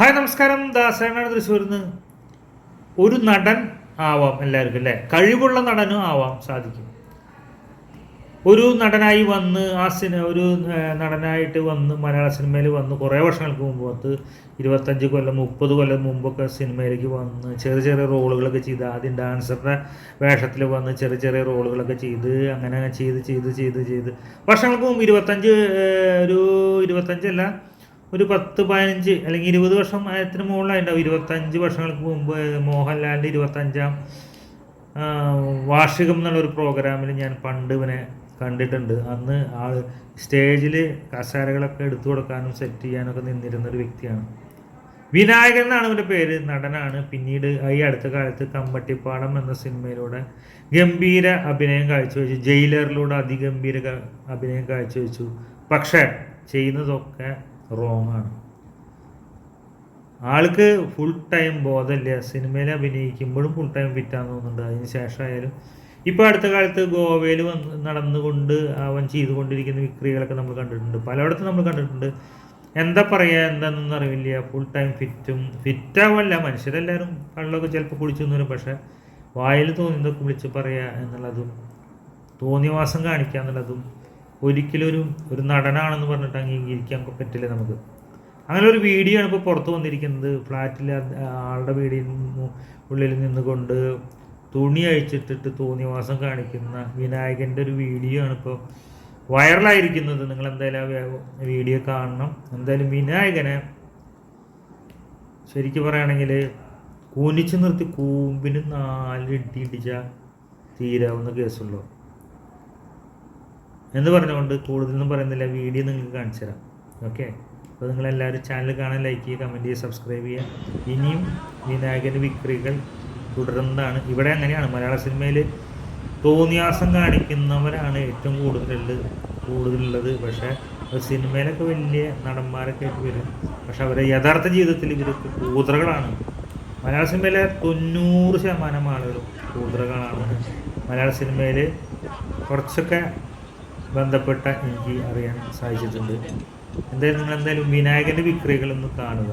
Hi നമസ്കാരം. ദാസനാണ് തൃശ്ശൂരിൽ നിന്ന് ഒരു നടൻ ആവാം എല്ലാവർക്കും അല്ലേ? കഴിവുള്ള നടനും ആവാം സാധിക്കും. ഒരു നടനായി വന്ന് ആ സിനിമ ഒരു നടനായിട്ട് വന്ന് മലയാള സിനിമയിൽ വന്ന് കുറേ വർഷങ്ങൾക്ക് മുമ്പ് പത്ത് ഇരുപത്തഞ്ച് കൊല്ലം മുപ്പത് കൊല്ലം മുമ്പൊക്കെ സിനിമയിലേക്ക് വന്ന് ചെറിയ ചെറിയ റോളുകളൊക്കെ ചെയ്ത് ആദ്യം ഡാൻസറുടെ വേഷത്തിൽ വന്ന് ചെറിയ ചെറിയ റോളുകളൊക്കെ ചെയ്ത് അങ്ങനെ ചെയ്ത് ചെയ്ത് ചെയ്ത് ചെയ്ത് വർഷങ്ങൾക്ക് മുമ്പ് ഇരുപത്തഞ്ച് ഒരു ഇരുപത്തഞ്ചല്ല ഒരു പത്ത് പതിനഞ്ച് അല്ലെങ്കിൽ ഇരുപത് വർഷം ആയത്തിന് മുകളിലായിട്ടുണ്ടാവും. ഇരുപത്തഞ്ച് വർഷങ്ങൾക്ക് മുമ്പ് മോഹൻലാലിന്റെ ഇരുപത്തഞ്ചാം വാർഷികം എന്നുള്ളൊരു പ്രോഗ്രാമിൽ ഞാൻ പണ്ട് ഇവനെ കണ്ടിട്ടുണ്ട്. അന്ന് ആ സ്റ്റേജിൽ കസാരകളൊക്കെ എടുത്തു കൊടുക്കാനും സെറ്റ് ചെയ്യാനൊക്കെ നിന്നിരുന്ന ഒരു വ്യക്തിയാണ്. വിനായകൻ എന്നാണ് അവന്റെ പേര്. നടനാണ്. പിന്നീട് ഈ അടുത്ത കാലത്ത് കമ്പട്ടിപ്പാടം എന്ന സിനിമയിലൂടെ ഗംഭീര അഭിനയം കാഴ്ചവെച്ചു. ജയിലറിലൂടെ അതിഗംഭീര അഭിനയം കാഴ്ചവെച്ചു. പക്ഷേ ചെയ്യുന്നതൊക്കെ റോങ് ആണ് ആൾക്ക് ഫുൾ ടൈം ബോധമില്ല. സിനിമയിൽ അഭിനയിക്കുമ്പോഴും ഫുൾ ടൈം ഫിറ്റാന്ന് തോന്നുന്നുണ്ട്. അതിന് ശേഷമായാലും ഇപ്പോൾ അടുത്ത കാലത്ത് ഗോവയിൽ വന്ന് നടന്നുകൊണ്ട് അവൻ ചെയ്തുകൊണ്ടിരിക്കുന്ന വിക്രികളൊക്കെ നമ്മൾ കണ്ടിട്ടുണ്ട്. പലയിടത്തും നമ്മൾ കണ്ടിട്ടുണ്ട്. എന്താ പറയുക എന്താണെന്നൊന്നും അറിയില്ല ഫുൾ ടൈം ഫിറ്റും ഫിറ്റാവല്ല മനുഷ്യരെല്ലാവരും കള്ളൊക്കെ ചിലപ്പോൾ കുടിച്ചു വരും പക്ഷേ വായിൽ തോന്നിയതൊക്കെ വിളിച്ച് പറയുക എന്നുള്ളതും തോന്നിയവാസം കാണിക്കുക എന്നുള്ളതും ഒരിക്കലും ഒരു ഒരു നടനാണെന്ന് പറഞ്ഞിട്ട് അംഗീകരിക്കാൻ പറ്റില്ല നമുക്ക്. അങ്ങനെ ഒരു വീഡിയോ ആണ് ഇപ്പോൾ പുറത്ത് വന്നിരിക്കുന്നത് ഫ്ലാറ്റിൽ ആളുടെ വീടിൽ ഉള്ളിൽ നിന്നുകൊണ്ട് തുണി അഴിച്ചിട്ടിട്ട് തോന്നിവാസം കാണിക്കുന്ന വിനായകന്റെ ഒരു വീഡിയോ ആണ് ഇപ്പോൾ വൈറലായിരിക്കുന്നത്. നിങ്ങൾ എന്തായാലും ആ വീഡിയോ കാണണം. എന്തായാലും വിനായകനെ ശരിക്കും പറയുകയാണെങ്കിൽ കൂനിച്ച് നിർത്തി കൂമ്പിന് നാല് ഇടി ഇടിച്ചാൽ തീരാവുന്ന കേസുള്ളൂ. എന്ന് പറഞ്ഞുകൊണ്ട് കൂടുതലൊന്നും പറയുന്നില്ല. വീഡിയോ നിങ്ങൾക്ക് കാണിച്ചു തരാം. ഓക്കെ അപ്പോൾ നിങ്ങളെല്ലാവരും ചാനൽ കാണാൻ ലൈക്ക് ചെയ്യുക കമന്റ് ചെയ്യുക സബ്സ്ക്രൈബ് ചെയ്യുക. ഇനിയും വിനായകന്റെ വിക്രികൾ തുടരുന്നതാണ് ഇവിടെ അങ്ങനെയാണ്. മലയാള സിനിമയിൽ തോന്നിയാസം കാണിക്കുന്നവരാണ് ഏറ്റവും കൂടുതലുള്ളത് കൂടുതലുള്ളത്. പക്ഷേ സിനിമയിലൊക്കെ വലിയ നടന്മാരൊക്കെ ആയിട്ട് വരും. പക്ഷെ അവരെ യഥാർത്ഥ ജീവിതത്തിൽ ഇവരൊക്കെ കൂതറകളാണ്. മലയാള സിനിമയിലെ തൊണ്ണൂറ് ശതമാനം ആളുകളും കൂതറകളാണ്. മലയാള സിനിമയിൽ കുറച്ചൊക്കെ ബന്ധപ്പെട്ട എനിക്ക് അറിയാൻ സാധിച്ചിട്ടുണ്ട്. എന്തായാലും നിങ്ങൾ എന്തായാലും വിനായകന്റെ വിക്രികളൊന്ന് കാണുക.